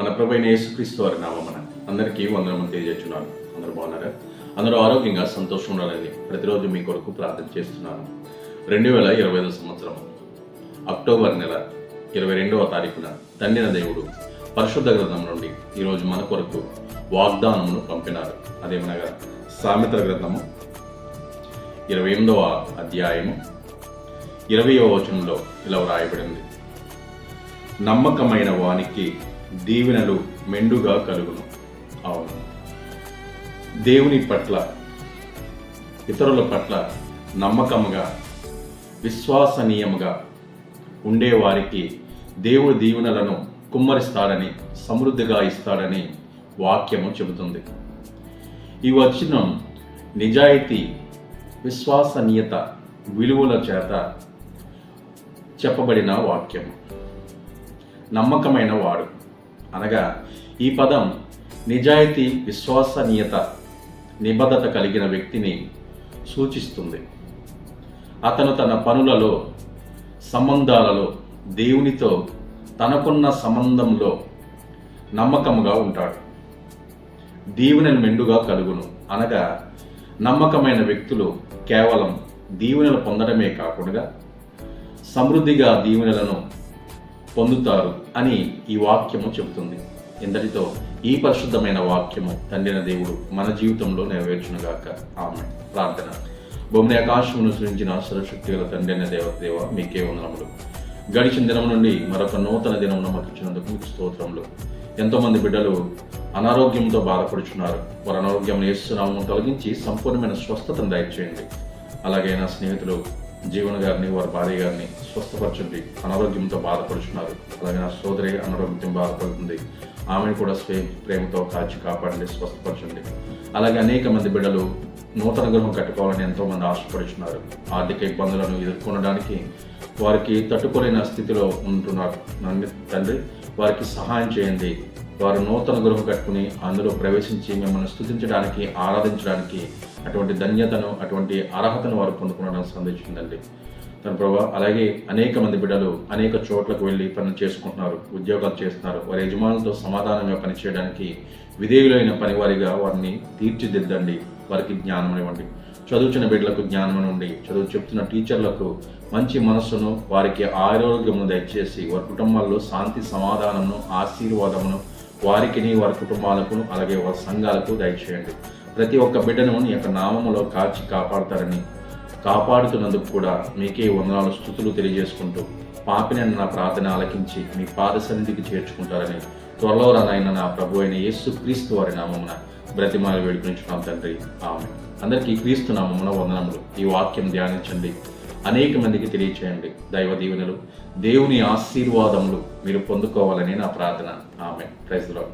మన ప్రభైన యేసుక్రీస్తు వారి నామన అందరికీ వందనము తెలియజేస్తున్నాను. అందరూ బాగున్నారా? అందరూ ఆరోగ్యంగా సంతోషం ఉండాలని ప్రతిరోజు మీ కొరకు ప్రార్థన చేస్తున్నాను. రెండు వేల ఇరవై ఐదు సంవత్సరం అక్టోబర్ నెల ఇరవై రెండవ తారీఖున తండ్రిన దేవుడు పరిశుద్ధ గ్రంథం నుండి ఈరోజు మన కొరకు వాగ్దానమును పంపినారు. అదేమనగా సామెతల గ్రంథము ఇరవై ఎనిమిదవ అధ్యాయము ఇరవయవ వచనంలో ఇలా వ్రాయబడింది. నమ్మకమైన వానికి దీవెనలు మెండుగా కలుగును. అవును. దేవుని పట్ల ఇతరుల పట్ల నమ్మకముగా విశ్వాసనీయముగా ఉండేవారికి దేవుడు దీవెనలను కుమ్మరిస్తాడని సమృద్ధిగా ఇస్తాడని వాక్యము చెబుతుంది. ఈ వచనం నిజాయితీ విశ్వాసనీయత విలువల చేత చెప్పబడిన వాక్యం నమ్మకమైన వాడు. అనగా ఈ పదం నిజాయితీ విశ్వసనీయత నిబద్ధత కలిగిన వ్యక్తిని సూచిస్తుంది. అతను తన పనులలో సంబంధాలలో దేవునితో తనకున్న సంబంధంలో నమ్మకముగా ఉంటాడు. దీవెనలు మెండుగా కలుగును. అనగా నమ్మకమైన వ్యక్తులు కేవలం దీవెనలు పొందడమే కాకుండా సమృద్ధిగా దీవెనలను పొందుతారు అని ఈ వాక్యము చెబుతుంది. ఇంతటితో ఈ పరిశుద్ధమైన వాక్యము తండ్రిన దేవుడు మన జీవితంలో నెరవేర్చునుగాక. ఆమె ప్రార్థన. భూమిని ఆకాశమును సృష్టించిన సర్వశక్తిగల గల తండ్రిన దేవ దేవ మీకే వందనములు. గడిచిన దినం నుండి మరొక నూతన దినం మాకు ఇచ్చినందుకు మీకు స్తోత్రములు. ఎంతోమంది బిడ్డలు అనారోగ్యంతో బాధపడుచున్నారు. వారి అనారోగ్యం వేస్తున్నాము తొలగించి సంపూర్ణమైన స్వస్థతను దయచేయండి. అలాగే నా స్నేహితులు జీవన్ గారిని వారి భార్య గారిని స్వస్థపరచండి. అనారోగ్యంతో బాధపడుచున్నారు. అలాగే నా సోదరి అనారోగ్యం బాధపడుతుంది. ఆమెను కూడా స్వే ప్రేమతో కాచి కాపాడండి స్వస్థపరచండి. అలాగే అనేక మంది బిడ్డలు నూతన గృహం కట్టుకోవాలని ఎంతోమంది ఆశపడుచున్నారు. ఆర్థిక ఇబ్బందులను ఎదుర్కొనడానికి వారికి తట్టుకోలేని స్థితిలో ఉంటున్నారు. నన్ను తండ్రి వారికి సహాయం చేయండి. వారు నూతన గృహం కట్టుకుని అందులో ప్రవేశించి మిమ్మల్ని స్థుతించడానికి ఆరాధించడానికి అటువంటి ధన్యతను అటువంటి అర్హతను వారు పొందుకోవడానికి సందేశిందండి తన ప్రభావ అలాగే అనేక మంది బిడ్డలు అనేక చోట్లకు వెళ్ళి పనులు చేసుకుంటున్నారు ఉద్యోగాలు చేస్తున్నారు. వారి యజమానులతో సమాధానంగా పనిచేయడానికి విధేయులైన పనివారిగా వారిని తీర్చిదిద్దండి వారికి జ్ఞానం ఇవ్వండి. చదువుచిన బిడ్డలకు జ్ఞానం ఉండి చదువు చెప్తున్న టీచర్లకు మంచి మనస్సును వారికి ఆరోగ్యమును దయచేసి వారి కుటుంబాల్లో శాంతి సమాధానమును ఆశీర్వాదమును వారికిని వారి కుటుంబాలకు అలాగే వారి సంఘాలకు దయచేయండి. ప్రతి ఒక్క బిడ్డను నీ యొక్క నామములో కాచి కాపాడతారని కాపాడుతున్నందుకు కూడా మీకే వందనాలు స్థుతులు తెలియజేసుకుంటూ పాపినని నా ప్రార్థన ఆలకించి మీ పాదసన్నిధికి చేర్చుకుంటారని త్వరలో రానైన నా ప్రభు అయిన యేసు క్రీస్తు వారి నామమున బ్రతిమాలు వేడుకునిచ్చున్నాం తండ్రి. ఆమె అందరికీ క్రీస్తు నామమున వందనములు. ఈ వాక్యం ధ్యానించండి. అనేక మందికి తెలియచేయండి. దైవ దీవెనలు దేవుని ఆశీర్వాదములు మీరు పొందుకోవాలని నా ప్రార్థన. ఆమె ప్రైజ్లో